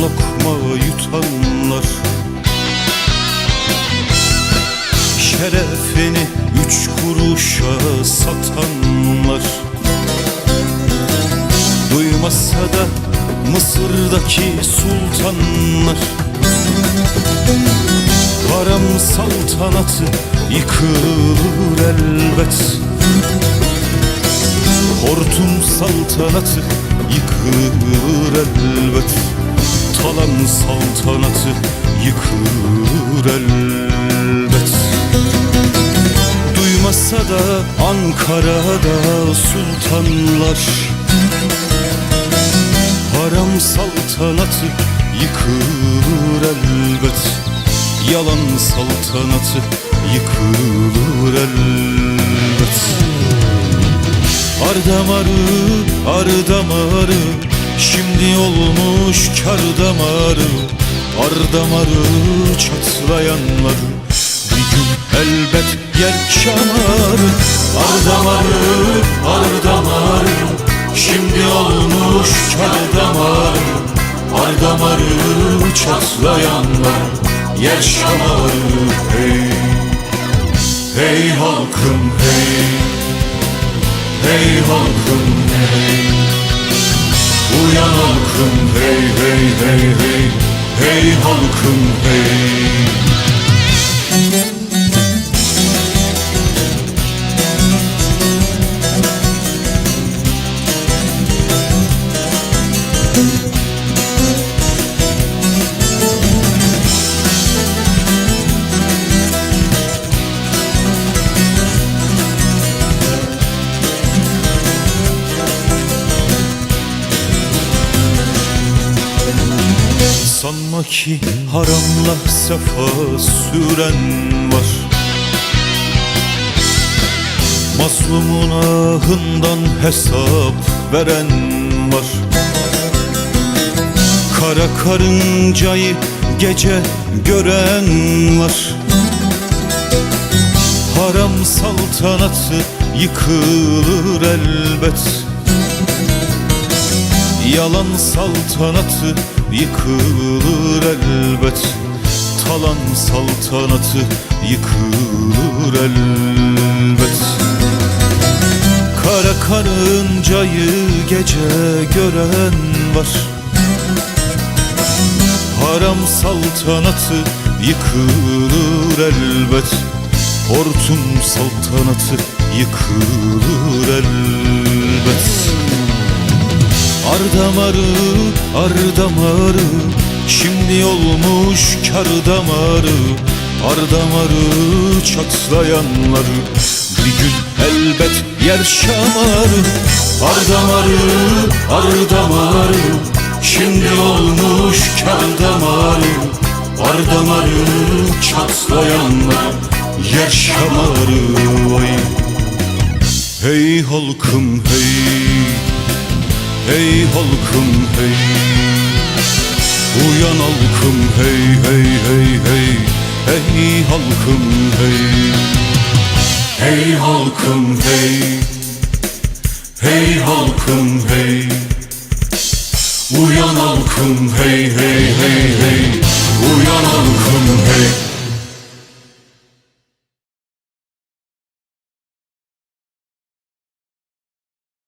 lokma yutanlar. Şerefini üç kuruşa satanlar. Duymasa da Mısır'daki sultanlar. Haram saltanatı yıkılır elbet Hortum saltanatı yıkılır elbet. Talan saltanatı yıkılır elbet. Duymasa da Ankara'da sultanlar. Haram saltanatı yıkılır elbet. Yalan saltanatı yıkılır Ardamarı, ardamarı Şimdi olmuş kar damarı. Ardamarı çatlayanları Bir gün elbet yer şamarı Ardamarı, ardamarı Şimdi olmuş kar damarı. Ardamarı çatlayanlar. Yer şamarı hey Hey halkım hey Hey halkım hey. Uyan halkım hey hey hey hey. Hey halkım hey Sanma ki haramla sefa süren var. Mazlumun ahından hesap veren var. Kara karıncayı gece gören var. Haram saltanatı yıkılır elbet. Yalan saltanatı yıkılır elbet Talan saltanatı yıkılır elbet. Kara karıncayı gece gören var. Haram saltanatı yıkılır elbet. Hortum saltanatı yıkılır elbet Ardamarı, ardamarı Şimdi olmuş kar damarı. Ardamarı çatlayanları Bir gün elbet yer şamarı. Ardamarı, ardamarı Şimdi olmuş kar damarı. Ardamarı çatlayanlar Yer şamarı vay Hey halkım hey hey halkım hey. Uyan halkım hey hey hey hey. Hey halkım hey. Hey halkım hey. Hey halkım hey. Uyan halkım hey hey hey hey.